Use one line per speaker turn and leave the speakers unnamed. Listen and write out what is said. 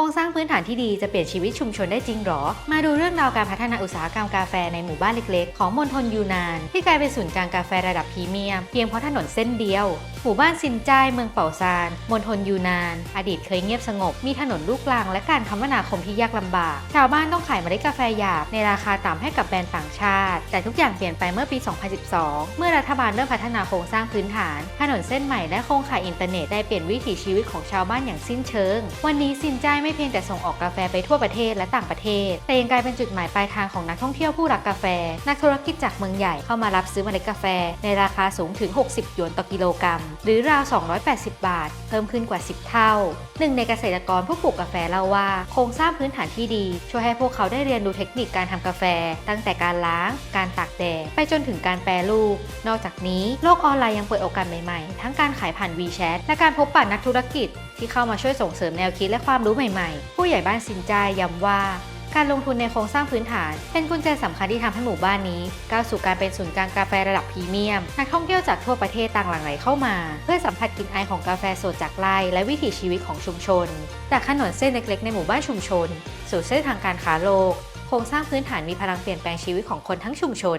รงสร้างพื้นฐานที่ดีจะเปลี่ยนชีวิตชุมชนได้จริงหรอ มาดูเรื่องราวการพัฒนาอุตสาหกรรมกาแฟในหมู่บ้านเล็กๆ ของมณฑลยูนาน ที่กลายเป็นศูนย์กลางกาแฟระดับพรีเมียม เพียงเพราะถนนเส้นเดียว หมู่บ้านซินจ้ายเมืองเป่าซานมณฑลยูนาน อดีตเคยเงียบสงบ มีถนนลูกรัง และการคมนาคมที่ยากลำบาก ชาวบ้านต้องขายเมล็ดกาแฟหยาบในราคาต่ำให้กับแบรนด์ต่างชาติ แต่ทุกอย่างเปลี่ยนไปเมื่อปี 2012 เมื่อรัฐบาลเริ่มพัฒนาโครงสร้างพื้นฐาน ถนนเส้นใหม่และโครงข่ายอินเทอร์เน็ตได้เปลี่ยนวิถีชีวิตของชาวบ้านอย่างสิ้นเชิง วันนี้ซินจ้ายไม่ไม่เพียงแต่ส่งออกกาแฟไปทั่วประเทศและต่างประเทศ แต่ยังกลายเป็นจุดหมายปลายทางของนักท่องเที่ยวผู้รักกาแฟ นักธุรกิจจากเมืองใหญ่เข้ามารับซื้อเมล็ดกาแฟ ในราคาสูงถึง 60 หยวนต่อกิโลกรัม หรือราว 280 บาท เพิ่มขึ้นกว่า 10 เท่า หนึ่งในเกษตรกรผู้ปลูกกาแฟเล่าว่า โครงสร้างพื้นฐานที่ดี ช่วยให้พวกเขาได้เรียนรู้เทคนิคการทำกาแฟ ตั้งแต่การล้าง การตากแดดไปจนถึงการแปรรูป นอกจากนี้โลกออนไลน์ยังเปิดโอกาสใหม่ๆ ทั้งการขายผ่าน WeChat และการพบปะนักธุรกิจ ที่เข้ามาช่วยส่งเสริมแนวคิดและความรู้ใหม่ๆผู้ใหญ่บ้านซินจาย้ำว่า การลงทุนในโครงสร้างพื้นฐาน เป็นกุญแจสำคัญที่ทำให้หมู่บ้านนี้ก้าวสู่การเป็นศูนย์กลางกาแฟระดับพรีเมียม นักท่องเที่ยวจากทั่วประเทศต่างหลั่งไหลเข้ามา เพื่อสัมผัสกลิ่นอายของกาแฟสดจากไร่และวิถีชีวิตของชุมชน จากถนนเส้นเล็กๆในหมู่บ้านชุมชน สู่เส้นทางการค้าโลก โครงสร้างพื้นฐานมีพลังเปลี่ยนแปลงชีวิตของคนทั้งชุมชน